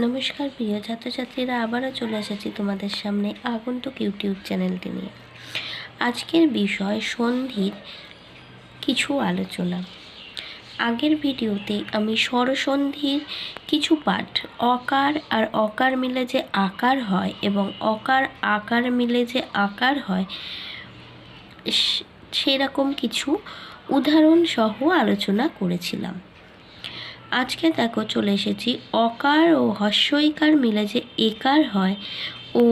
নমস্কার প্রিয় ছাত্রছাত্রীরা, আবারও চলে এসেছি তোমাদের সামনে আগন্তুক ইউটিউব চ্যানেলটি নিয়ে। আজকের বিষয় সন্ধির কিছু আলোচনা। আগের ভিডিওতে আমি স্বরসন্ধির কিছু পাঠ, অকার আর অকার মিলে যে আকার হয় এবং অকার আকার মিলে যে আকার হয় সেরকম কিছু উদাহরণ সহ আলোচনা করেছিলাম। আজকে দেখো চলে এসেছি অকার ও হস্যইকার মিলে যে একার হয় ও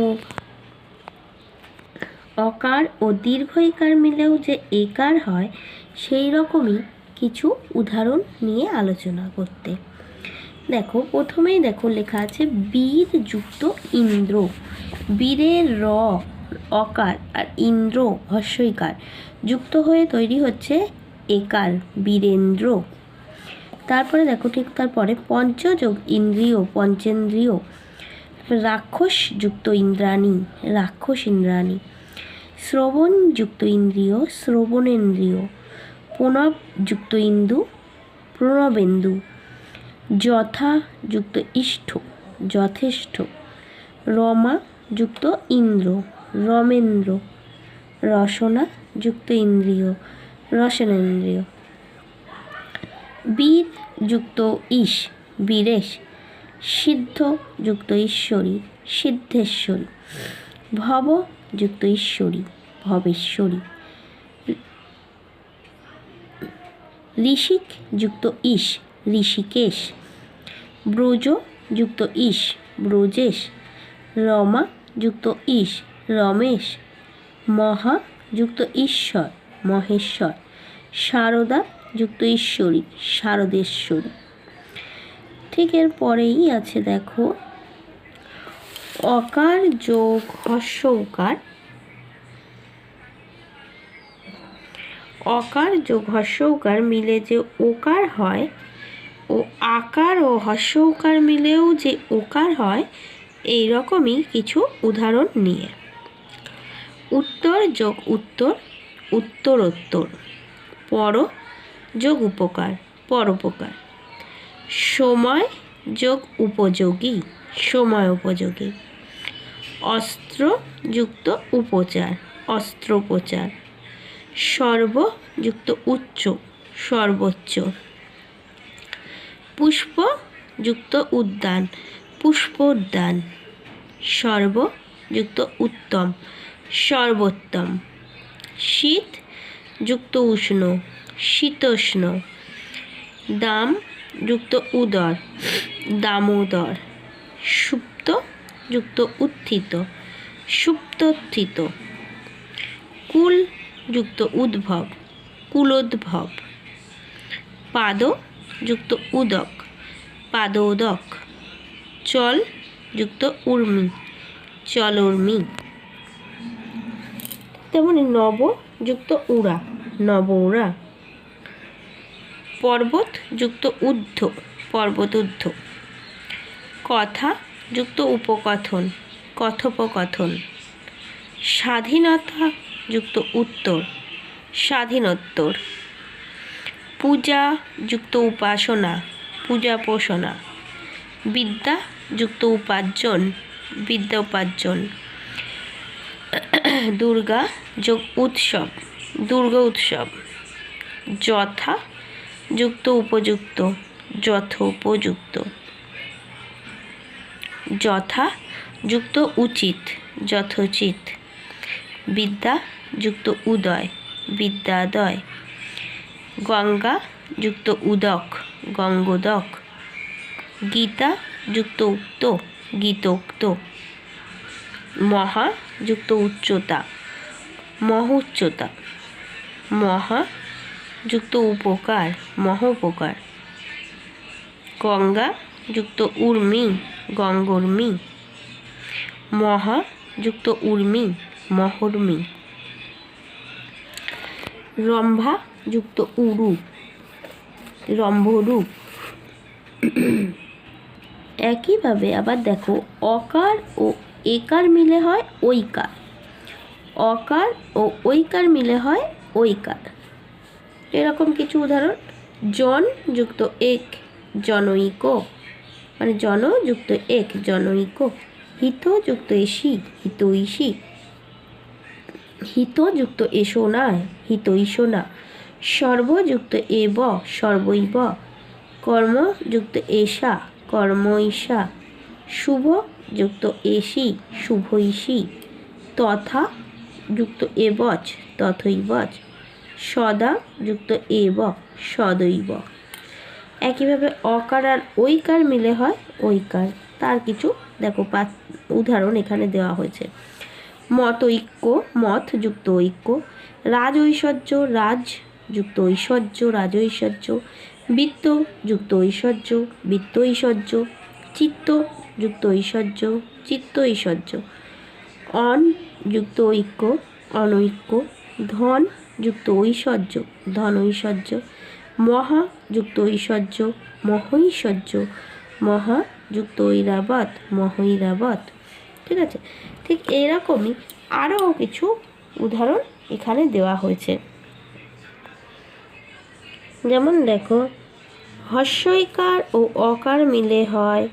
অকার ও দীর্ঘইকার মিলেও যে একার হয়, সেই রকমই কিছু উদাহরণ নিয়ে আলোচনা করতে। দেখো, প্রথমেই দেখো লেখা আছে বীর যুক্ত ইন্দ্র। বীরের র, অকার আর ইন্দ্র হস্যইকার। যুক্ত হয়ে তৈরি হচ্ছে একার, বীরেন্দ্র। তারপরে দেখো ঠিক তারপরে পঞ্চযোগ ইন্দ্রিয়, পঞ্চেন্দ্রিয়, রাক্ষস যুক্ত ইন্দ্রাণী, রাক্ষস ইন্দ্রাণী, শ্রবণ যুক্ত ইন্দ্রিয়, শ্রবণেন্দ্রিয়, প্রণব যুক্ত ইন্দু, প্রণবেন্দু, যথা যুক্ত ইষ্ঠ, যথেষ্ট, রমা যুক্ত ইন্দ্র, রমেন্দ্র, রসনা যুক্ত ইন্দ্রিয়, রসনেন্দ্রিয়। বীর যুক্ত ইস বীরেশ, সিদ্ধ যুক্ত ঈশ্বরী, সিদ্ধেশ্বরী, ভব যুক্ত ঈশ্বরী, ভবেশ্বরী। ঋষিক যুক্ত ইস ঋষিকেশ, ব্রজ যুক্ত ইস ব্রজেশ, রমা যুক্ত ইস রমেশ, মহা যুক্ত ঈশ্বর, মহেশ্বর, সারদা যুক্ত ঈশ্বরী শারদেশ্বরী। ঠিক এর পরেই আছে দেখো, অকার যোগ হস্য উকার অকার যোগ হস্য উকার মিলে যে ওকার হয়, ও আকার ও হস্য উকার মিলেও যে ওকার হয়, এই রকমই কিছু উদাহরণ নিয়ে। উত্তর যোগ উত্তর, উত্তরোত্তর। পর যোগ উপকার পরোপকার সময় যোগ উপযোগী, সময় উপযোগী। অস্ত্র যুক্ত উপচার অস্ত্রোপচার সর্ব যুক্ত উচ্চ, সর্বোচ্চ। পুষ্প যুক্ত উদ্যান, পুষ্পোদ্যান। সর্ব যুক্ত উত্তম, সর্বোত্তম। শীত যুক্ত উষ্ণ শীতোষ্ণ। দাম যুক্ত উদর। দামোদর। সুপ্ত যুক্ত উত্থিত। সুপ্তোত্থিত। কুল যুক্ত উদ্ভব। কুলোদ্ভব। পাদ যুক্ত উদক। পাদোদক। চল যুক্ত উর্মি। চলর্মি। তেমনি নব যুক্ত উড়া। নবউড়া পর্বত যুক্ত ঊর্ধ্ব পর্বতূর্ধ্ব কথা যুক্ত উপকথন, কথোপকথন। স্বাধীনতা যুক্ত উত্তর, স্বাধীনোত্তর। পূজা যুক্ত উপাসনা, পূজা পোষণা। বিদ্যা যুক্ত উপার্জন, বিদ্যা উপার্জন। দুর্গা যোগ উৎসব, দুর্গা উৎসব। যথা যুক্ত উপযুক্ত, যথোপযুক্ত। যথা যুক্ত উচিত, যথোচিত। বিদ্যা যুক্ত উদয়, বিদ্যাদয়। গঙ্গা যুক্ত উদক, গঙ্গোদক। গীতা যুক্ত উক্ত, গীতোক্ত। মহা যুক্ত উচ্চতা, মহোচ্চতা। মহা যুক্ত উপকার, মহোপকার। গঙ্গা যুক্ত উর্মি, গঙ্গর্মি। মহা যুক্ত উর্মি, মহর্মি। রম্ভা যুক্ত উরু, রম্ভরূপ। একইভাবে আবার দেখো, অকার ও একার মিলে হয় ঐকার। অকার ও ঐকার মিলে হয় ঐকার। এরকম কিছু উদাহরণ? জন যুক্ত এক, জনৈক। মানে জন যুক্ত এক, জনৈক। হিত যুক্ত এসি হিতৈষী হিত যুক্ত এসো না। হিতৈষ না সর্বযুক্ত এব সর্বৈব কর্ম যুক্ত এষা কর্মৈষা শুভ যুক্ত এসি শুভৈষী তথা যুক্ত এবচ তথৈবচ সদা যুক্ত এব, সদৈব। একইভাবে অকার আর ঐকার মিলে হয় ঐকার। তার কিছু, দেখো উদাহরণ এখানে দেওয়া হয়েছে। মত ঐক্য, মত যুক্ত ঐক্য। রাজ ঐশ্বর্য, রাজ যুক্ত ঐশ্বর্য, রাজ ঐশ্বর্য। বৃত্ত যুক্ত ঐশ্বর্য, বৃত্ত ঐশ্বর্য। চিত্ত যুক্ত ঐশ্বর্য, চিত্ত ঐশ্বর্য। অন যুক্ত ঐক্য, অনৈক্য। ধন যুক্ত ঐশ্বর্য, ধন ঐশ্বর্য, মহা যুক্ত ঐশ্বর্য মহৈশ্বর্য মহা যুক্ত ঐরাবত মহৈরাবত ঠিক আছে? ঠিক এইরকমই আরও কিছু উদাহরণ এখানে দেওয়া হয়েছে। যেমন দেখো হস্যইকার ও অকার মিলে হয়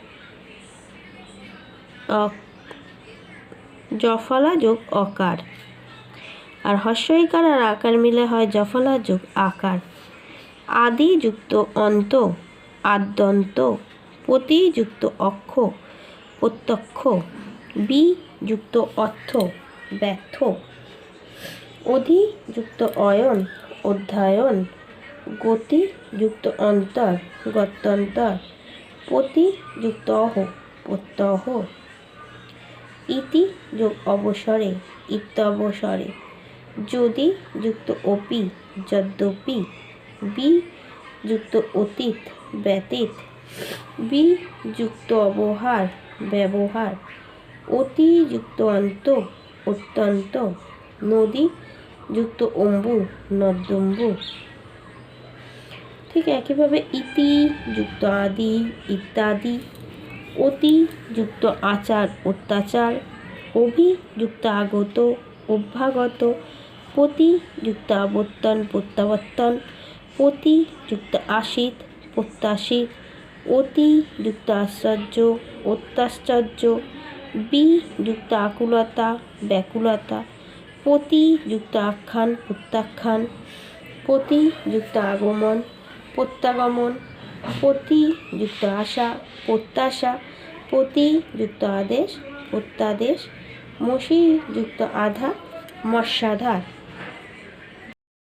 জফলা যোগ অকার। আর হস্যইকার আর আকার মিলে হয় জফলা যোগ আকার। আদি যুক্ত অন্ত, আদ্যন্ত প্রতি যুক্ত অক্ষ, প্রত্যক্ষ, বি যুক্ত অর্থ, ব্যর্থ, অধি যুক্ত অয়ন, অধ্যায়ন, গতি যুক্ত অন্তর, গত্যন্তর প্রতি যুক্ত অহ, প্রত্যহ, ইতি যোগ অবসরে, ইত্যবসরে। যদি যুক্ত অপি, যদ্যপি, বি যুক্ত অতীত, ব্যতীত, বি যুক্ত অবহার, ব্যবহার, অতি যুক্ত অন্ত, অত্যন্ত, নদী যুক্ত অম্বু, নর্দম্বু। ঠিক একইভাবে ইতি যুক্ত আদি, ইত্যাদি, অতি যুক্ত আচার, অত্যাচার অভিযুক্ত আগত, অভ্যাগত প্রতি যুক্ত আবর্তন প্রত্যাবর্তন প্রতি যুক্ত আসিত প্রত্যাশিত অতি যুক্ত আশ্চর্য অত্যাশ্চর্য বি যুক্ত আকুলতা ব্যাকুলতা প্রতি যুক্ত আখ্যান প্রত্যাখ্যান প্রতি যুক্ত আগমন প্রত্যাগমন প্রতি যুক্ত আশা প্রত্যাশা প্রতি যুক্ত আদেশ প্রত্যাদেশ মসি যুক্ত আধা মস্যাধার